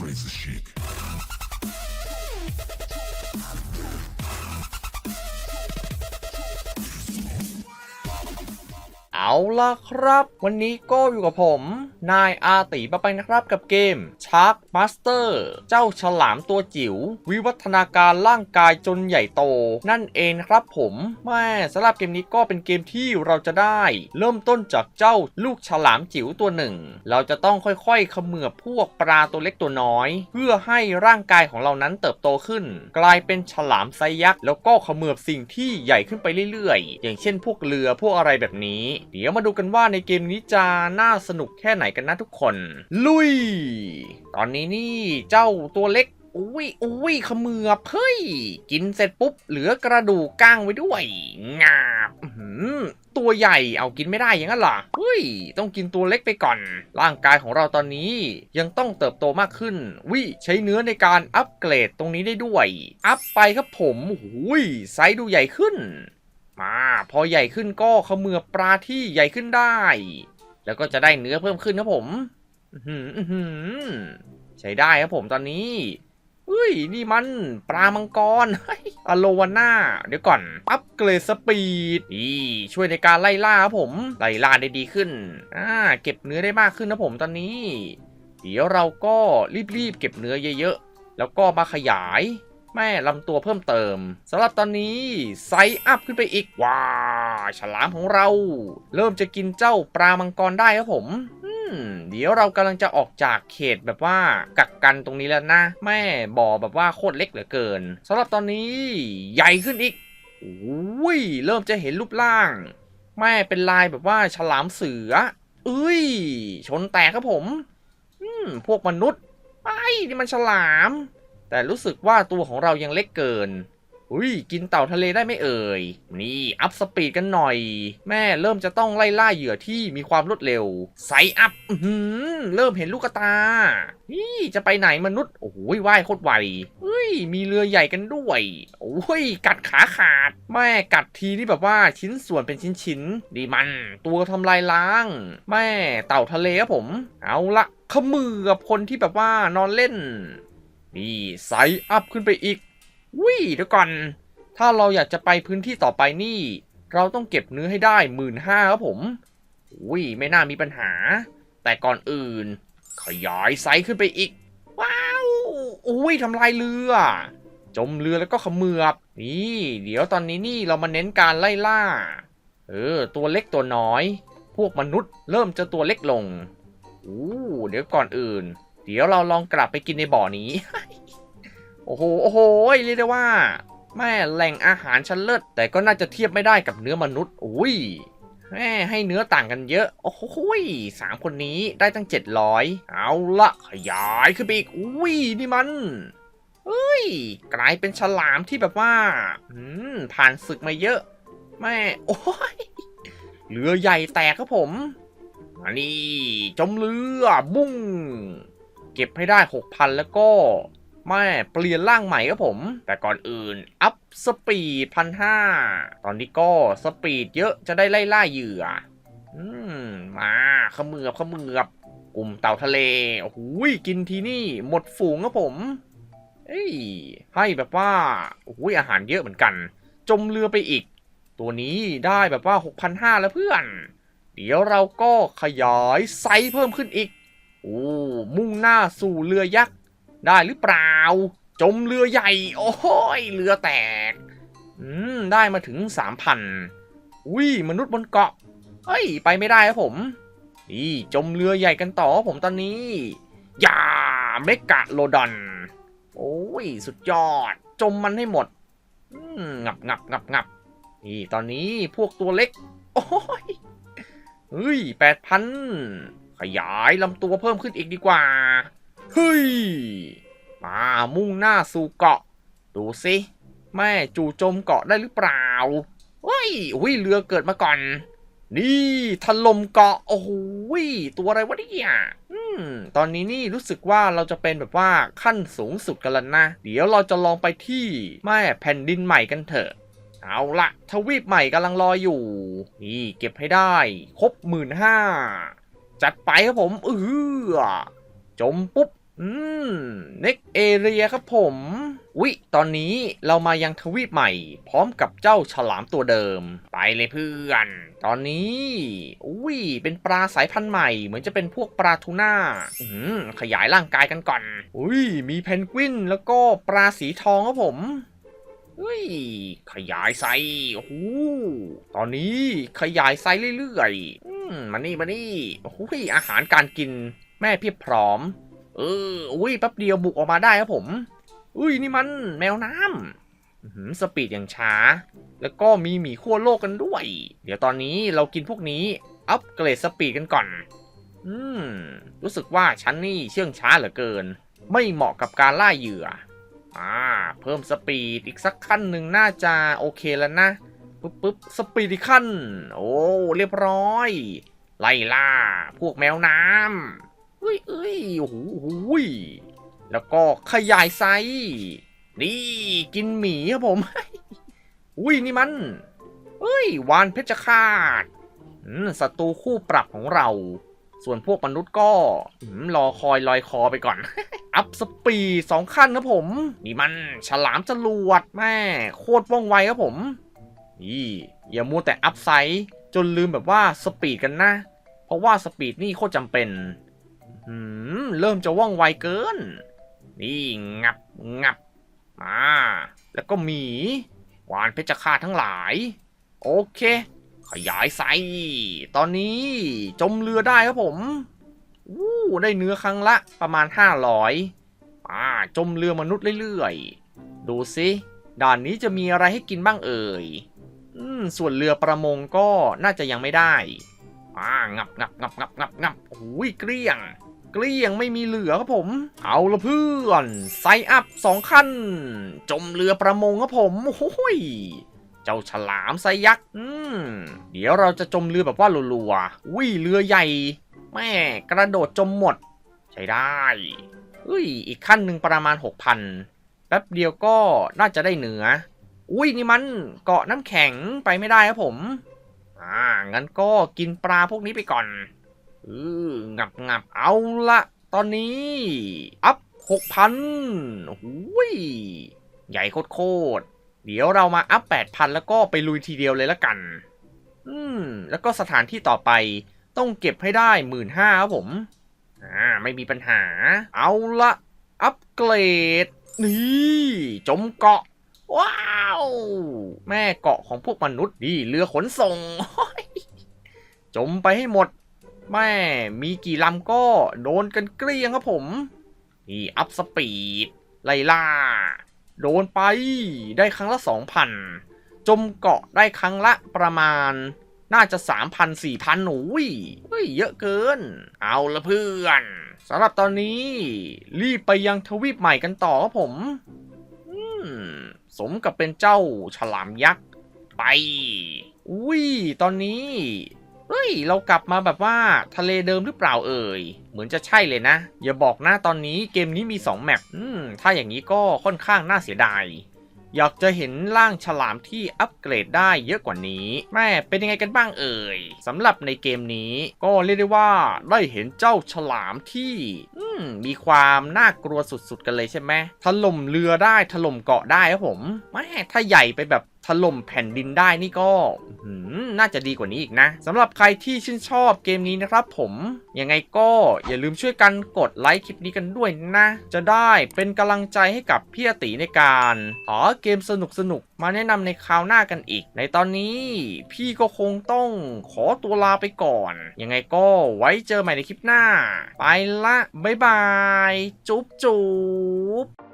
crazy chic. เอาล่ะครับ วันนี้ก็อยู่กับผม นายอาติมาไปนะครับกับเกม Shark Master เจ้าฉลามตัวจิ๋ว วิวัฒนาการร่างกายจนใหญ่โต นั่นเองครับผมแม่สำหรับเกมนี้ก็เป็นเกมที่เราจะได้ เริ่มต้นจากเจ้าลูกฉลามจิ๋วตัวหนึ่ง เราจะต้องค่อยๆเขมือบพวกปลาตัวเล็กตัวน้อย เพื่อให้ร่างกายของเรานั้นเติบโตขึ้น กลายเป็นฉลามไซยักษ์แล้วก็เขมือบสิ่งที่ใหญ่ขึ้นไปเรื่อยๆ อย่างเช่นพวกเรือพวกอะไรแบบนี้ดี๋ยวมาดูกันว่าในเกมนี้จะน่าสนุกแค่ไหนกันนะทุกคน ลุย ตอนนี้นี่เจ้าตัวเล็กอุ้ยอุ้ยขมือเฮ้ย กินเสร็จปุ๊บ เหลือกระดูกก้างไว้ด้วยงาบตัวใหญ่เอากินไม่ได้อย่างนั้นหรอเฮ้ย ต้องกินตัวเล็กไปก่อน ร่างกายของเราตอนนี้ยังต้องเติบโตมากขึ้น วิใช้เนื้อในการอัปเกรดตรงนี้ได้ด้วย อัพไปครับผมหุยไซส์ดูใหญ่ขึ้น มา พอใหญ่ขึ้นก็เขมือบปลาที่ใหญ่ขึ้นได้ แล้วก็จะได้เนื้อเพิ่มขึ้นครับผมใช้ได้ครับผมตอนนี้เฮ้ย นี่มันปลามังกรอโลวาน่า เดี๋ยวก่อน อัปเกรดสปีดนี่ช่วยในการไล่ล่าครับผม ไล่ล่าได้ดีขึ้น อ่า เก็บเนื้อได้มากขึ้นนะผมตอนนี้ เดี๋ยวเราก็รีบๆ เก็บเนื้อเยอะๆ แล้วก็มาขยาย แม่ลำตัวเพิ่มเติมสำหรับตอนนี้ไซอัพขึ้นไปอีก ว้าฉลามของเรา เริ่มจะกินเจ้าปลามังกรได้ครับผมอืมเดี๋ยวเรากำลังจะออกจากเขตแบบว่ากักกันตรงนี้แล้วนะ แม่บ่อแบบว่าโคตรเล็กเหลือเกินสำหรับตอนนี้ใหญ่ขึ้นอีกอุ้ยเริ่มจะเห็นรูปร่าง แม่เป็นลายแบบว่าฉลามเสือเอ้ย ชนแตกครับผม อืม พวกมนุษย์ไอ้นี่มันฉลาม แต่รู้สึกว่าตัวของเรายังเล็กเกิน อุ้ยกินเต่าทะเลได้ไม่เอ่ย นี่อัพสปีดกันหน่อย แม่เริ่มจะต้องไล่ล่าเหยื่อที่มีความรวดเร็วไซอัพเริ่มเห็นลูกตานี่จะไปไหนมนุษย์ โอ้โหว่ายโคตรไวเฮ้ยมีเรือใหญ่กันด้วย โอ้ยกัดขาขาด แม่กัดทีนี่แบบว่าชิ้นส่วนเป็นชิ้นๆดีมัน ตัวทำลายล้าง แม่เต่าทะเลครับผม เอาละขมือกับคนที่แบบว่านอนเล่น นี่ไซส์อัพขึ้นไปอีกวิ่เดี๋ยวก่อน ถ้าเราอยากจะไปพื้นที่ต่อไปนี่ เราต้องเก็บเนื้อให้ได้หมื่นห้าครับผมวิ่ไม่น่ามีปัญหา แต่ก่อนอื่น ขยายไซส์ขึ้นไปอีก ว้าวอุ้ยทำลายเรือ จมเรือแล้วก็ขมือบ นี่ เดี๋ยวตอนนี้นี่เรามาเน้นการไล่ล่า เออ ตัวเล็กตัวน้อย พวกมนุษย์เริ่มจะตัวเล็กลงอู้เดี๋ยวก่อนอื่น เดี๋ยวเราลองกลับไปกินในบ่อนี้ โอ้โห โอ้โห เรียกได้ว่า แม่แหล่งอาหารชั้นเลิศ แต่ก็น่าจะเทียบไม่ได้กับเนื้อมนุษย์ อุ้ยแม่ให้เนื้อต่างกันเยอะ โอ้โหสามคนนี้ได้ตั้ง700เอาละขยายขึ้นไปอีก อุ้ย นี่มันเฮ้ย กลายเป็นฉลามที่แบบว่า อืม ผ่านศึกมาเยอะ แม่ โอ้ย เรือใหญ่แตกครับผมอันนี้จมเรือบุ้ง เก็บให้ได้ 6,000 แล้วก็แม่เปลี่ยนร่างใหม่ครับผม แต่ก่อนอื่น อัพสปีดพันห้าตอนนี้ก็สปีดเยอะจะได้ไล่ล่าเหยื่อ อืม มาขมือบขมือบ กลุ่มเต่าทะเลโอ้โหกินทีนี่หมดฝูงครับผม เอ้ย ให้แบบว่าโอ้โหอาหารเยอะเหมือนกัน จมเรือไปอีก ตัวนี้ได้แบบว่า 6,500 แล้วเพื่อน เดี๋ยวเราก็ขยายไซส์เพิ่มขึ้นอีก โอ้มุ่งหน้าสู่เรือยักษ์ได้หรือเปล่า จมเรือใหญ่ โอ้ยเรือแตก อืม ได้มาถึง3,000อุ้ยมนุษย์บนเกาะเฮ้ย ไปไม่ได้ครับผมนี่จมเรือใหญ่กันต่อผมตอนนี้อย่าเมกะโลดอน โอ้ย สุดยอด จมมันให้หมดอืมงับงับงับงับนี่ตอนนี้พวกตัวเล็ก โอ้ยเฮ้ยแปดพัน ขยายลำตัวเพิ่มขึ้นอีกดีกว่า เฮ้ย มามุ่งหน้าสู่เกาะ ดูสิ แม่จู่โจมเกาะได้หรือเปล่าเฮ้ยอุ้ยเรือเกิดมาก่อน นี่ถล่มเกาะ โอ้โหยตัวอะไรวะเนี่ยอืม ตอนนี้นี่รู้สึกว่าเราจะเป็นแบบว่าขั้นสูงสุดกันแล้วนะ เดี๋ยวเราจะลองไปที่แม่แผ่นดินใหม่กันเถอะเอาละทวีปใหม่กำลังรออยู่ นี่เก็บให้ได้ ครบหมื่นห้า จัดไปครับผมเออจมปุ๊บอืมเน็กเอเรียครับผมอุ๊ยตอนนี้เรามายังทวีปใหม่ พร้อมกับเจ้าฉลามตัวเดิม ไปเลยเพื่อน ตอนนี้อุ้ยเป็นปลาสายพันธุ์ใหม่ เหมือนจะเป็นพวกปลาทูน่าอืมขยายร่างกายกันก่อน อุ้ยมีเพนกวินแล้วก็ปลาสีทองครับผมอุ้ยขยายไซโอ้โหตอนนี้ขยายไซเรื่อยๆ มานี่มานี่โอ้โหอาหารการกินแม่เพียบพร้อม เอออุ้ยแป๊บเดียวบุกออกมาได้ครับผม อุ้ยนี่มันแมวน้ำสปีดอย่างช้า แล้วก็มีหมีขั้วโลกกันด้วย เดี๋ยวตอนนี้เรากินพวกนี้ อัปเกรดสปีดกันก่อน อืม รู้สึกว่าฉันนี่เชื่องช้าเหลือเกิน ไม่เหมาะกับการล่าเหยื่อ อ่า เพิ่มสปีดอีกสักขั้นหนึ่งน่าจะโอเคแล้วนะ ปึ๊บปึ๊บสปีดอีกขั้นโอ้ เรียบร้อย ไล่ล่า พวกแมวน้ำเอ้ยเอ้ยโอ้โหโอ้โหยแล้วก็ขยายไซส์นี่กินหมีครับผม อุ้ยนี่มันเอ้ยวานเพชรฆาตอืมศัตรูคู่ปรับของเรา ส่วนพวกมนุษย์ก็รอคอยลอยคอไปก่อน อัพสปีดสองขั้นครับผม นี่มันฉลามจรวดแม่โคตรว่องไวครับผม นี่อย่ามัวแต่อัพไซส์จนลืมแบบว่าสปีดกันนะ เพราะว่าสปีดนี่โคตรจำเป็นอืมเริ่มจะว่องไวเกิน นี่งับงับมาแล้วก็หมีวานเพชรฆาตทั้งหลาย โอเค ขยายไซส์ตอนนี้จมเรือได้ครับผมอู้ได้เนื้อครั้งละประมาณ 500อ่าจมเรือมนุษย์เรื่อยๆ ดูสิ ด่านนี้จะมีอะไรให้กินบ้างเอ่ย ส่วนเรือประมงก็น่าจะยังไม่ได้อ่างับงับงับงับงับงับโอ้ยเกลี้ยง เกลี้ยงไม่มีเหลือครับผม เอาละเพื่อนไซอัพสองขั้น จมเรือประมงครับผมโอ้ยเจ้าฉลามไซยักษ์อืมเดี๋ยวเราจะจมเรือแบบว่าลัวๆอุ้ยเรือใหญ่ แม่กระโดดจมหมด ใช้ได้อุ้ยอีกขั้นหนึ่งประมาณ 6,000แป๊บเดียวก็น่าจะได้เหนือ อุ้ยนี่มันเกาะน้ำแข็งไปไม่ได้ครับผม อ่างั้นก็กินปลาพวกนี้ไปก่อนเอองับงับเอาละตอนนี้ อัพหกพันโอ้ยใหญ่โคตรเดี๋ยวเรามาอัพแปดพันแล้วก็ไปลุยทีเดียวเลยละกัน อืม แล้วก็สถานที่ต่อไปต้องเก็บให้ได้หมื่นห้าครับผม อ่า ไม่มีปัญหา เอาละ อัปเกรด นี่ จมเกาะ ว้าว แม่เกาะของพวกมนุษย์นี่เรือขนส่ง จมไปให้หมด แม่มีกี่ลำก็โดนกันเกลี้ยงครับผม นี่อัพสปีด ไล่ล่า โดนไปได้ครั้งละ2,000จมเกาะได้ครั้งละประมาณ น่าจะ3,000 4,000หนูยเฮ้ยเยอะเกิน เอาละเพื่อนสำหรับตอนนี้ รีบไปยังทวีปใหม่กันต่อครับผม อืม สมกับเป็นเจ้าฉลามยักษ์ไป อุ้ย ตอนนี้ เฮ้ย เรากลับมาแบบว่าทะเลเดิมหรือเปล่าเอ่ย เหมือนจะใช่เลยนะ อย่าบอกนะตอนนี้เกมนี้มี 2 แมปอืมถ้าอย่างนี้ก็ค่อนข้างน่าเสียดาย อยากจะเห็นร่างฉลามที่อัปเกรดได้เยอะกว่านี้ แม่เป็นยังไงกันบ้างเอ่ยสำหรับในเกมนี้ก็เรียกได้ว่าได้เห็นเจ้าฉลามที่มมีความน่ากลัวสุดๆกันเลยใช่ไหมถล่มเรือได้ถล่มเกาะได้ครับผมแม่ถ้าใหญ่ไปแบบ ล่มแผ่นดินได้นี่ก็น่าจะดีกว่านี้อีกนะสำหรับใครที่ชื่นชอบเกมนี้นะครับผมยังไงก็อย่าลืมช่วยกันกดไลค์คลิปนี้กันด้วยนะ จะได้เป็นกำลังใจให้กับพี่อติในการหาเกมสนุกๆมาแนะนำในคราวหน้ากันอีก ในตอนนี้พี่ก็คงต้องขอตัวลาไปก่อน ยังไงก็ไว้เจอใหม่ในคลิปหน้า ไปละ บ๊ายบาย จุ๊บจุ๊บ